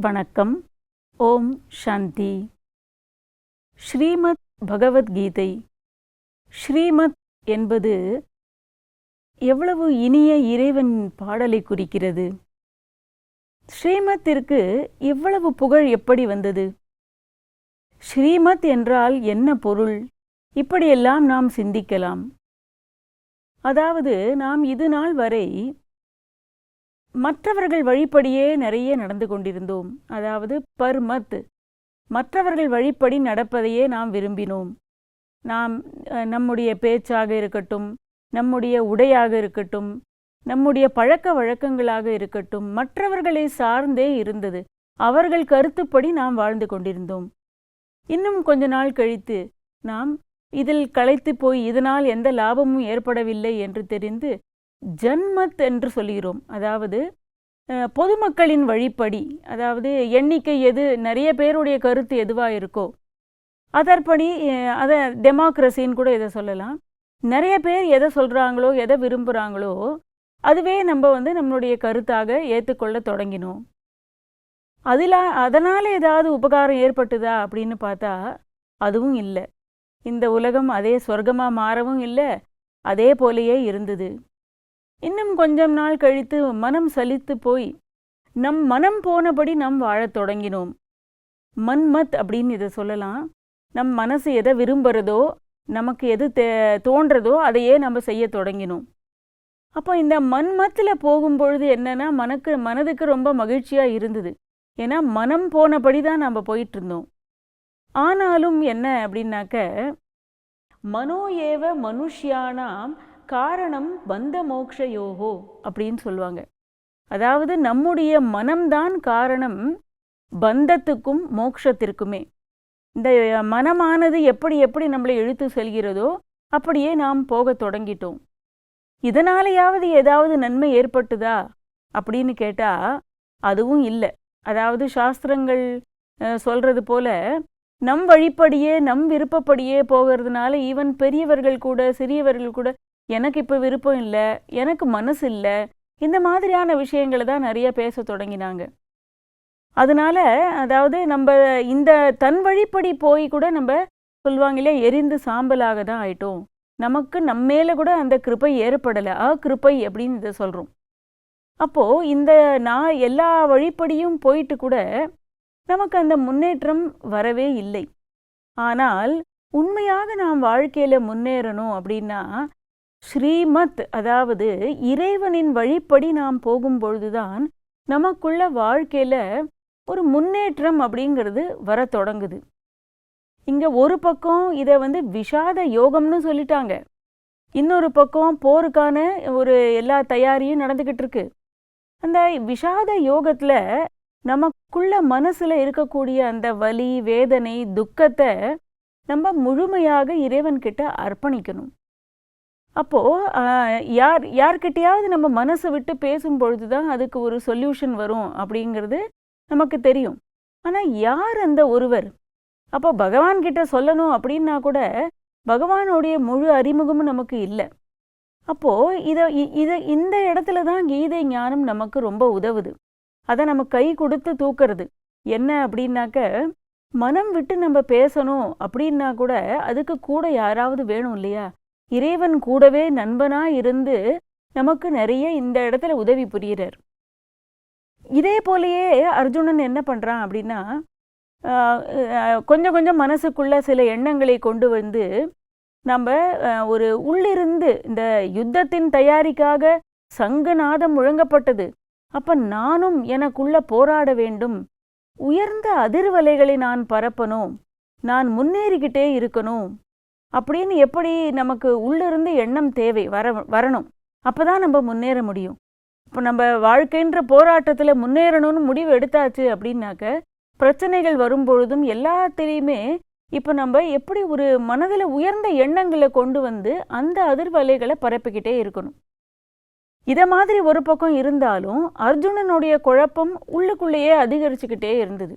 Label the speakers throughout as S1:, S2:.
S1: வணக்கம். ஓம் சாந்தி. ஸ்ரீமத் பகவத்கீதை. ஸ்ரீமத் என்பது எவ்வளவு இனிய இறைவன் பாடலை குறிக்கிறது. ஸ்ரீமத்திற்கு இவ்வளவு புகழ் எப்படி வந்தது? ஸ்ரீமத் என்றால் என்ன பொருள்? இப்படியெல்லாம் நாம் சிந்திக்கலாம். அதாவது நாம் இது நாள் வரை மற்றவர்கள் வழிப்படியே நிறைய நடந்து கொண்டிருந்தோம். அதாவது பர்மத் மற்றவர்கள் வழிப்படி நடப்பதையே நாம் விரும்பினோம். நாம் நம்முடைய பேச்சாக இருக்கட்டும் நம்முடைய உடையாக இருக்கட்டும் நம்முடைய பழக்க வழக்கங்களாக இருக்கட்டும் மற்றவர்களை சார்ந்தே இருந்தது. அவர்கள் கருத்துப்படி நாம் வாழ்ந்து கொண்டிருந்தோம். இன்னும் கொஞ்ச நாள் கழித்து நாம் இதில் களைத்து போய் இதனால் எந்த லாபமும் ஏற்படவில்லை என்று தெரிந்து ஜன்மத் என்று சொல்கிறோம். அதாவது பொதுமக்களின் வழிப்படி அதாவது எண்ணிக்கை எது நிறைய பேருடைய கருத்து எதுவாக இருக்கோ அதற்படி அதை டெமோக்ரஸின்னு கூட இதை சொல்லலாம். நிறைய பேர் எதை சொல்கிறாங்களோ எதை விரும்புகிறாங்களோ அதுவே நம்ம வந்து நம்மளுடைய கருத்தாக ஏற்றுக்கொள்ள தொடங்கினோம். அதில் அதனால் ஏதாவது உபகாரம் ஏற்பட்டுதா அப்படின்னு பார்த்தா அதுவும் இல்லை. இந்த உலகம் அதே சொர்க்கமாக மாறவும் இல்லை. அதே போலேயே இருந்தது. இன்னும் கொஞ்சம் நாள் கழித்து மனம் சலித்து போய் நம் மனம் போனபடி நாம் வாழத் தொடங்கினோம். மன்மத் அப்படின்னு இதை சொல்லலாம். நம் மனசு எதை விரும்புகிறதோ நமக்கு எது தே தோன்றதோ அதையே நம்ம செய்ய தொடங்கினோம். அப்போ இந்த மன்மத்தில் போகும்பொழுது என்னன்னா மனக்கு மனதுக்கு ரொம்ப மகிழ்ச்சியாக இருந்தது. ஏன்னா மனம் போனபடி தான் நம்ம போயிட்டு இருந்தோம் ஆனாலும் என்ன அப்படின்னாக்க மனோ ஏவ மனுஷியானாம் காரணம் பந்த மோக்ஷயோகோ அப்படின்னு சொல்லுவாங்க. அதாவது நம்முடைய மனம்தான் காரணம் பந்தத்துக்கும் மோக்ஷத்திற்குமே. இந்த மனமானது எப்படி எப்படி நம்மளை இழுத்து செல்கிறதோ அப்படியே நாம் போகத் தொடங்கிட்டோம். இதனாலேயாவது ஏதாவது நன்மை ஏற்பட்டுதா அப்படின்னு கேட்டால் அதுவும் இல்லை. அதாவது சாஸ்திரங்கள் சொல்கிறது சொல்றது போல நம் வழிப்படியே நம் விருப்பப்படியே போகிறதுனால ஈவன் பெரியவர்கள் கூட சிறியவர்கள் கூட எனக்கு இப்போ விருப்பம் இல்லை எனக்கு மனசு இல்லை இந்த மாதிரியான விஷயங்களை தான் நிறைய பேச தொடங்கினாங்க. அதனால அதாவது நம்ம இந்த தன் வழிப்படி போய் கூட நம்ம சொல்லுவாங்களே எரிந்து சாம்பலாக தான் ஆயிட்டோம். நமக்கு நம்மேல கூட அந்த கிருப்பை ஏற்படலை. ஆ கிருப்பை அப்படின்னு இதை சொல்கிறோம் அப்போது இந்த நான் எல்லா வழிப்படியும் போயிட்டு கூட நமக்கு அந்த முன்னேற்றம் வரவே இல்லை. ஆனால் உண்மையாக நாம் வாழ்க்கையில் முன்னேறணும் அப்படின்னா ஸ்ரீமத் அதாவது இறைவனின் வழிப்படி நாம் போகும்பொழுதுதான் நமக்குள்ள வாழ்க்கையில் ஒரு முன்னேற்றம் அப்படிங்கிறது வர தொடங்குது. இங்கே ஒரு பக்கம் இதை வந்து விஷாத யோகம்னு சொல்லிட்டாங்க. இன்னொரு பக்கம் போருக்கான ஒரு எல்லா தயாரியும் நடந்துக்கிட்டு இருக்கு. அந்த விஷாத யோகத்தில் நமக்குள்ள மனசில் இருக்கக்கூடிய அந்த வலி வேதனை துக்கத்தை நம்ம முழுமையாக இறைவன்கிட்ட அர்ப்பணிக்கணும். அப்போது யார் யார்கிட்டையாவது நம்ம மனசை விட்டு பேசும் பொழுது தான் அதுக்கு ஒரு சொல்யூஷன் வரும் அப்படிங்கிறது நமக்கு தெரியும். ஆனால் யார் அந்த ஒருவர்? அப்போ பகவான்கிட்ட சொல்லணும் அப்படின்னா கூட பகவானுடைய முழு அறிமுகமும் நமக்கு இல்லை. அப்போ இதை இதை இந்த இடத்துல தான் கீதை ஞானம் நமக்கு ரொம்ப உதவுது. அதை நம்ம கை கொடுத்து தூக்குறது. என்ன அப்படின்னாக்க மனம் விட்டு நம்ம பேசணும் அப்படின்னா கூட அதுக்கு கூட யாராவது வேணும் இல்லையா? இறைவன் கூடவே நண்பனாக இருந்து நமக்கு நிறைய இந்த இடத்துல உதவி புரியிறார். இதே போலயே அர்ஜுனன் என்ன பண்ணுறான் அப்படின்னா கொஞ்சம் கொஞ்சம் மனசுக்குள்ள சில எண்ணங்களை கொண்டு வந்து நம்ம ஒரு உள்ளிருந்து இந்த யுத்தத்தின் தயாரிக்காக சங்கநாதம் முழங்கப்பட்டது. அப்ப நானும் எனக்குள்ள போராட வேண்டும். உயர்ந்த அதிர்வலைகளை நான் பரப்பணும். நான் முன்னேறிக்கிட்டே இருக்கணும். அப்படின்னு எப்படி நமக்கு உள்ளிருந்து எண்ணம் தேவை வர வரணும். அப்பதான் நம்ம முன்னேற முடியும். இப்போ நம்ம வாழ்க்கைன்ற போராட்டத்தில் முன்னேறணும்னு முடிவு எடுத்தாச்சு அப்படின்னாக்க பிரச்சனைகள் வரும்பொழுதும் எல்லாத்திலையுமே இப்போ நம்ம எப்படி ஒரு மனதில் உயர்ந்த எண்ணங்களை கொண்டு வந்து அந்த அதிர்வலைகளை பரப்பிக்கிட்டே இருக்கணும். இதை மாதிரி ஒரு பக்கம் இருந்தாலும் அர்ஜுனனுடைய குழப்பம் உள்ளுக்குள்ளேயே அதிகரிச்சுக்கிட்டே இருந்தது.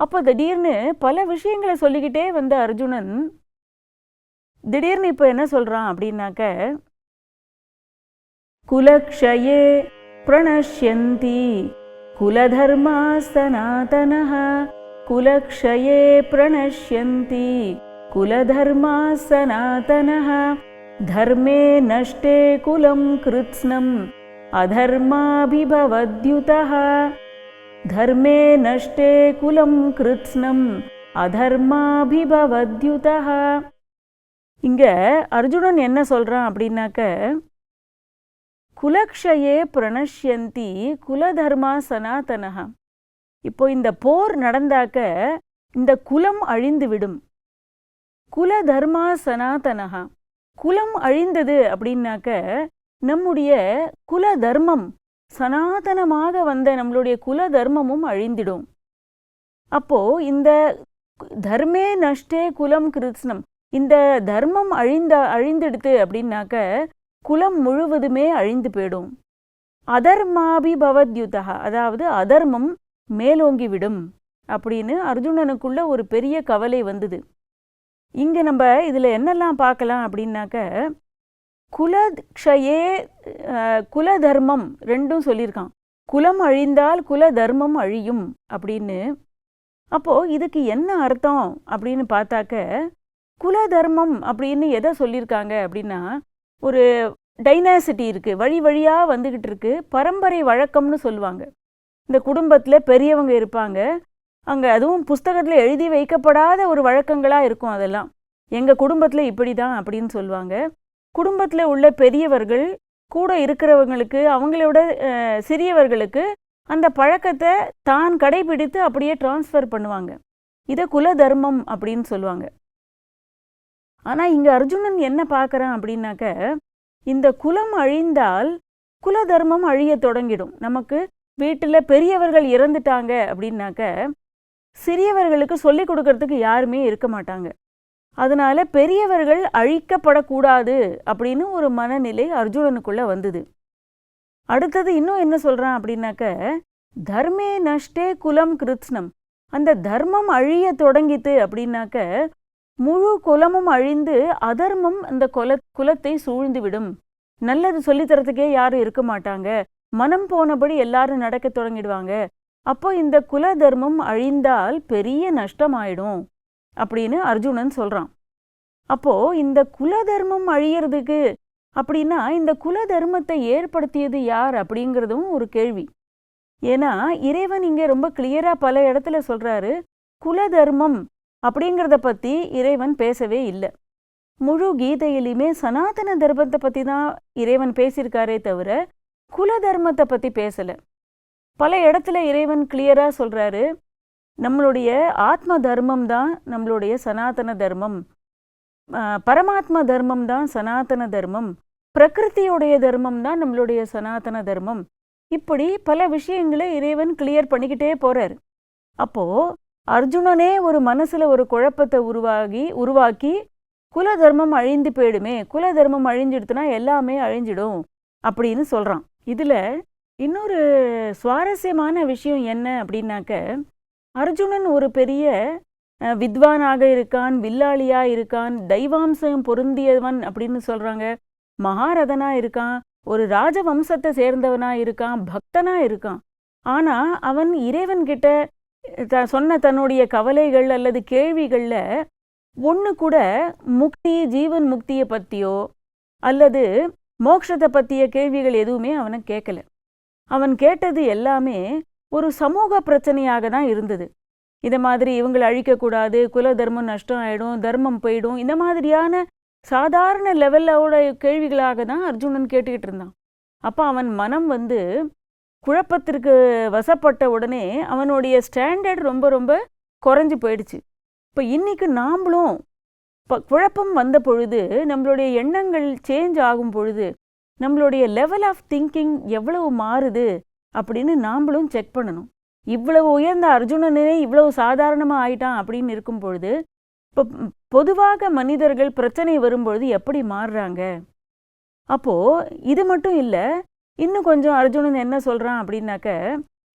S1: அப்போ திடீர்னு பல விஷயங்களை சொல்லிக்கிட்டே வந்த அர்ஜுனன் திடீர்னு இப்போ என்ன சொல்றான் அப்படின்னாக்க குலக்ஷயே பிரணஷ்யந்தி குலதர்மா சனாதனः குலக்ஷயே பிரணஷ்யந்தி குலதர்மா சனாதனः धर्मे नष्टे कुलं कृत्स्नम् अधर्माभिभवद्युतः धर्मे नष्टे कुलं कृत्स्नम् அதர்மாபிபவத்யுதः இங்கே அர்ஜுனன் என்ன சொல்கிறான் அப்படின்னாக்க குலக்ஷயே பிரணஷ்யந்தி குலதர்மா சனாதனகா இப்போ இந்த போர் நடந்தாக்க இந்த குலம் அழிந்து விடும். குலதர்மா சனாதனகா குலம் அழிந்தது அப்படின்னாக்க நம்முடைய குல தர்மம் சனாதனமாக வந்த நம்மளுடைய குல தர்மமும் அழிந்திடும். அப்போ இந்த தர்மே நஷ்டே குலம் கிருத்ஸ்னம் இந்த தர்மம் அழிந்த அழிந்தெடுத்து அப்படின்னாக்க குலம் முழுவதுமே அழிந்து போயிடும். அதர்மாபி பவத்யுதா அதாவது அதர்மம் மேலோங்கிவிடும் அப்படின்னு அர்ஜுனனுக்குள்ள ஒரு பெரிய கவலை வந்தது. இங்க நம்ம இதுல என்னெல்லாம் பார்க்கலாம் அப்படின்னாக்க குலக்ஷயே குல தர்மம் ரெண்டும் சொல்லியிருக்கான். குலம் அழிந்தால் குல தர்மம் அழியும் அப்படின்னு. அப்போ இதுக்கு என்ன அர்த்தம் அப்படின்னு பார்த்தாக்க குல தர்மம் அப்படின்னு எதை சொல்லியிருக்காங்க அப்படின்னா ஒரு டைனாசிட்டி இருக்குது வழி வழியாக வந்துக்கிட்டு இருக்கு பரம்பரை வழக்கம்னு சொல்லுவாங்க. இந்த குடும்பத்தில் பெரியவங்க இருப்பாங்க. அங்கே அதுவும் புஸ்தகத்தில் எழுதி வைக்கப்படாத ஒரு வழக்கங்களாக இருக்கும் அதெல்லாம். எங்கள் குடும்பத்தில் இப்படி தான் அப்படின்னு சொல்லுவாங்க. குடும்பத்தில் உள்ள பெரியவர்கள் கூட இருக்கிறவங்களுக்கு அவங்களோட சிறியவர்களுக்கு அந்த பழக்கத்தை தான் கடைபிடித்து அப்படியே டிரான்ஸ்ஃபர் பண்ணுவாங்க. இதை குல தர்மம் அப்படின்னு சொல்லுவாங்க. ஆனால் இங்கே அர்ஜுனன் என்ன பார்க்குறான் அப்படின்னாக்க இந்த குலம் அழிந்தால் குல தர்மம் அழிய தொடங்கிடும். நமக்கு வீட்டில் பெரியவர்கள் இறந்துட்டாங்க அப்படின்னாக்க சிறியவர்களுக்கு சொல்லிக் கொடுக்கறதுக்கு யாருமே இருக்க மாட்டாங்க. அதனால பெரியவர்கள் அழிக்கப்படக்கூடாது அப்படின்னு ஒரு மனநிலை அர்ஜுனனுக்குள்ள வந்தது. அடுத்தது இன்னும் என்ன சொல்றான் அப்படின்னாக்க தர்மே நஷ்டே குலம் கிருத்னம் அந்த தர்மம் அழிய தொடங்கித்து அப்படின்னாக்க முழு குலமும் அழிந்து அதர்மம் அந்த குல குலத்தை சூழ்ந்துவிடும். நல்லது சொல்லித்தரத்துக்கே யாரும் இருக்க மாட்டாங்க. மனம் போனபடி எல்லாரும் நடக்க தொடங்கிடுவாங்க. அப்போ இந்த குல தர்மம் அழிந்தால் பெரிய நஷ்டமாயிடும் அப்படின்னு அர்ஜுனன் சொல்றான். அப்போ இந்த குல தர்மம் அழியறதுக்கு அப்படின்னா இந்த குல தர்மத்தை ஏற்படுத்தியது யார் அப்படிங்கிறதும் ஒரு கேள்வி. ஏன்னா இறைவன் இங்க ரொம்ப கிளியரா பல இடத்துல சொல்றாரு குல தர்மம் அப்படிங்கிறத பற்றி இறைவன் பேசவே இல்லை. முழு கீதையிலுமே சனாதன தர்மத்தை பற்றி தான் இறைவன் பேசியிருக்காரே தவிர குல தர்மத்தை பற்றி பேசலை. பல இடத்துல இறைவன் கிளியராக சொல்கிறாரு நம்மளுடைய ஆத்ம தர்மம் தான் நம்மளுடைய சனாதன தர்மம். பரமாத்ம தர்மம் தான் சனாதன தர்மம். பிரகிருத்தியுடைய தர்மம் தான் நம்மளுடைய சனாதன தர்மம். இப்படி பல விஷயங்களை இறைவன் கிளியர் பண்ணிக்கிட்டே போகிறார் அப்போது அர்ஜுனனே ஒரு மனசுல ஒரு குழப்பத்தை உருவாகி உருவாக்கி குல தர்மம் அழிந்து போயிடுமே குல தர்மம் அழிஞ்சிடுத்துனா எல்லாமே அழிஞ்சிடும் அப்படின்னு சொல்றான். இதுல இன்னொரு சுவாரஸ்யமான விஷயம் என்ன அப்படின்னாக்க அர்ஜுனன் ஒரு பெரிய வித்வானாக இருக்கான் வில்லாளியா இருக்கான் தெய்வாம்சம் பொருந்தியவன் அப்படின்னு சொல்றாங்க. மகாரதனா இருக்கான் ஒரு ராஜவம்சத்தை சேர்ந்தவனா இருக்கான் பக்தனா இருக்கான். ஆனா அவன் இறைவன் த சொன்ன தன்னுடைய கவலைகள் அல்லது கேள்விகளில் ஒன்று கூட முக்தி ஜீவன் முக்தியை பற்றியோ அல்லது மோட்சத்தை பற்றிய கேள்விகள் எதுவுமே அவனை கேட்கல அவன் கேட்டது எல்லாமே ஒரு சமூக பிரச்சனையாக தான் இருந்தது. இதை மாதிரி இவங்களை அழிக்கக்கூடாது குல தர்மம் நஷ்டம் ஆயிடும் தர்மம் போயிடும் இந்த மாதிரியான சாதாரண லெவலோட கேள்விகளாக தான் அர்ஜுனன் கேட்டுக்கிட்டு இருந்தான். அப்போ அவன் மனம் வந்து குழப்பத்திற்கு வசப்பட்ட உடனே அவனுடைய ஸ்டாண்டர்ட் ரொம்ப ரொம்ப குறைஞ்சி போயிடுச்சு. இப்போ இன்றைக்கு நாம்ளும் இப்போ குழப்பம் வந்த பொழுது நம்மளுடைய எண்ணங்கள் சேஞ்ச் ஆகும் பொழுது நம்மளுடைய லெவல் ஆஃப் திங்கிங் எவ்வளவு மாறுது அப்படின்னு நாம்ளும் செக் பண்ணணும். இவ்வளவு உயர்ந்த அர்ஜுனனே இவ்வளவு சாதாரணமாக ஆயிட்டான் அப்படின்னு இருக்கும் பொழுது இப்போ பொதுவாக மனிதர்கள் பிரச்சனை வரும்பொழுது எப்படி மாறுறாங்க? அப்போது இது மட்டும் இல்லை இன்னும் கொஞ்சம் அர்ஜுனன் என்ன சொல்கிறான் அப்படின்னாக்க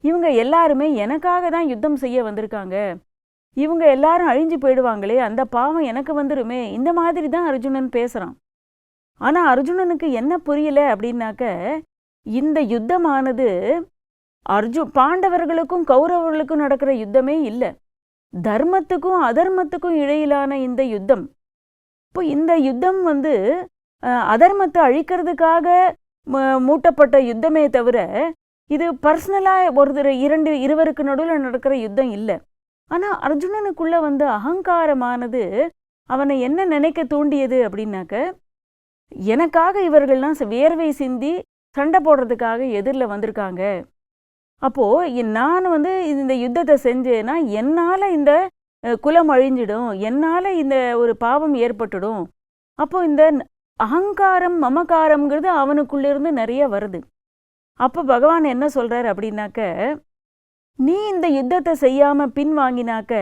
S1: இவங்க எல்லாருமே எனக்காக தான் யுத்தம் செய்ய வந்திருக்காங்க. இவங்க எல்லாரும் அழிஞ்சு போயிடுவாங்களே அந்த பாவம் எனக்கு வந்துருமே இந்த மாதிரி தான் அர்ஜுனன் பேசுகிறான் ஆனால் அர்ஜுனனுக்கு என்ன புரியல அப்படின்னாக்க இந்த யுத்தமானது அர்ஜு பாண்டவர்களுக்கும் கௌரவர்களுக்கும் நடக்கிற யுத்தமே இல்லை. தர்மத்துக்கும் அதர்மத்துக்கும் இடையிலான இந்த யுத்தம். இப்போ இந்த யுத்தம் வந்து அதர்மத்தை அழிக்கிறதுக்காக மூட்டப்பட்ட யுத்தமே தவிர இது பர்சனலாக ஒருத்தர் இரண்டு இருவருக்கு நடுவில் நடக்கிற யுத்தம் இல்லை. ஆனால் அர்ஜுனனுக்குள்ளே வந்து அகங்காரமானது அவனை என்ன நினைக்க தூண்டியது அப்படின்னாக்க எனக்காக இவர்கள்லாம் ச- வேர்வை சிந்தி சண்டை போடுறதுக்காக எதிரில் வந்திருக்காங்க. அப்போது நான் வந்து இந்த யுத்தத்தை செஞ்சேன்னா என்னால் இந்த குலம் அழிஞ்சிடும் என்னால் இந்த ஒரு பாவம் ஏற்பட்டுடும். அப்போ இந்த அகங்காரம் மமகாரம்ங்கிறது அவனுக்குள்ளேருந்து நிறைய வருது. அப்போ பகவான் என்ன சொல்கிறார் அப்படின்னாக்க நீ இந்த யுத்தத்தை செய்யாமல் பின் வாங்கினாக்க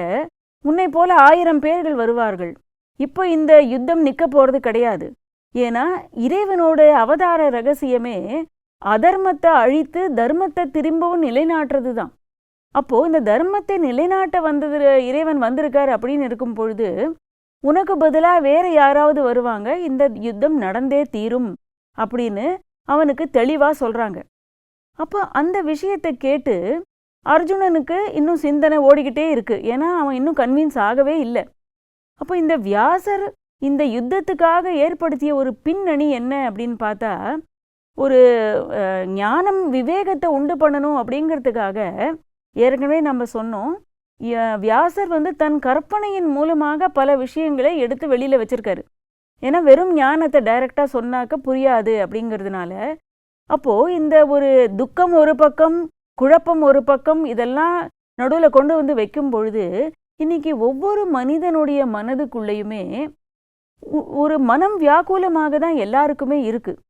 S1: உன்னை போல ஆயிரம் பேர்கள் வருவார்கள். இப்போ இந்த யுத்தம் நிற்க போகிறது கிடையாது. ஏன்னா இறைவனோட அவதார ரகசியமே அதர்மத்தை அழித்து தர்மத்தை திரும்பவும் நிலைநாட்டுறது தான். அப்போது இந்த தர்மத்தை நிலைநாட்ட வந்தது இறைவன் வந்திருக்கார் அப்படின்னு இருக்கும் பொழுது உனக்கு பதிலாக வேற யாராவது வருவாங்க? இந்த யுத்தம் நடந்தே தீரும் அப்படின்னு அவனுக்கு தெளிவாக சொல்கிறாங்க அப்போ அந்த விஷயத்தை கேட்டு அர்ஜுனனுக்கு இன்னும் சிந்தனை ஓடிக்கிட்டே இருக்கு. ஏன்னா அவன் இன்னும் கன்வின்ஸ் ஆகவே இல்லை. அப்போ இந்த வியாசர் இந்த யுத்தத்துக்காக ஏற்படுத்திய ஒரு பின்னணி என்ன அப்படின்னு பார்த்தா ஒரு ஞானம் விவேகத்தை உண்டு பண்ணணும் அப்படிங்கிறதுக்காக ஏற்கனவே நம்ம சொன்னோம். வியாசர் வந்து தன் கற்பனையின் மூலமாக பல விஷயங்களை எடுத்து வெளியில் வச்சிருக்காரு. ஏன்னா வெறும் ஞானத்தை டைரக்டா சொன்னாக்க புரியாது அப்படிங்கிறதுனால. அப்போது இந்த ஒரு துக்கம் ஒரு பக்கம் குழப்பம் ஒரு பக்கம் இதெல்லாம் நடுவில் கொண்டு வந்து வைக்கும் பொழுது இன்னைக்கு ஒவ்வொரு மனிதனுடைய மனதுக்குள்ளேயுமே ஒரு மனம் வியாக்குலமாக தான் எல்லாருக்குமே இருக்குது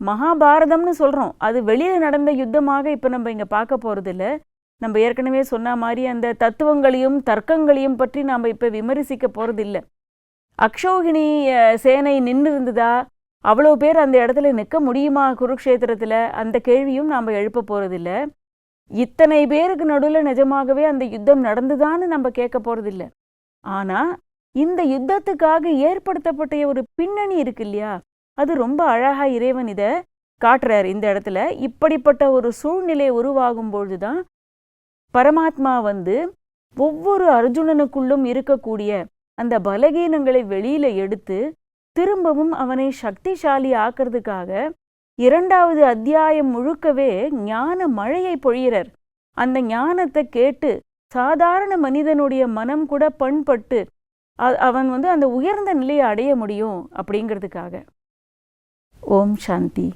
S1: மகாபாரதம்னு சொல்கிறோம் அது வெளியில் நடந்த யுத்தமாக இப்போ நம்ம இங்கே பார்க்க போறதில்ல. நம்ம ஏற்கனவே சொன்ன மாதிரி அந்த தத்துவங்களையும் தர்க்கங்களையும் பற்றி நாம் இப்போ விமர்சிக்க போகிறதில்ல அக்ஷோகினி சேனை நின்று இருந்ததா அவ்வளோ பேர் அந்த இடத்துல நிற்க முடியுமா குருக்ஷேத்திரத்தில்? அந்த கேள்வியும் நாம் எழுப்ப போகிறதில்ல இத்தனை பேருக்கு நடுவில் நிஜமாகவே அந்த யுத்தம் நடந்துதான்னு நம்ம கேட்க போகிறதில்ல ஆனால் இந்த யுத்தத்துக்காக ஏற்படுத்தப்பட்ட ஒரு பின்னணி இருக்கு இல்லையா? அது ரொம்ப அழகாக இறைவன் இதை காட்டுறார் இந்த இடத்துல. இப்படிப்பட்ட ஒரு சூழ்நிலை உருவாகும் பொழுதுதான் பரமாத்மா வந்து ஒவ்வொரு அர்ஜுனனுக்குள்ளும் இருக்கக்கூடிய அந்த பலகீனங்களை வெளியில எடுத்து திரும்பவும் அவனை சக்திசாலி ஆக்கிறதுக்காக இரண்டாவது அத்தியாயம் முழுக்கவே ஞான மழையை பொழியிறர். அந்த ஞானத்தை கேட்டு சாதாரண மனிதனுடைய மனம் கூட பண்பட்டு அவன் வந்து அந்த உயர்ந்த நிலையை அடைய முடியும் அப்படிங்கிறதுக்காக. ஓம் சாந்தி.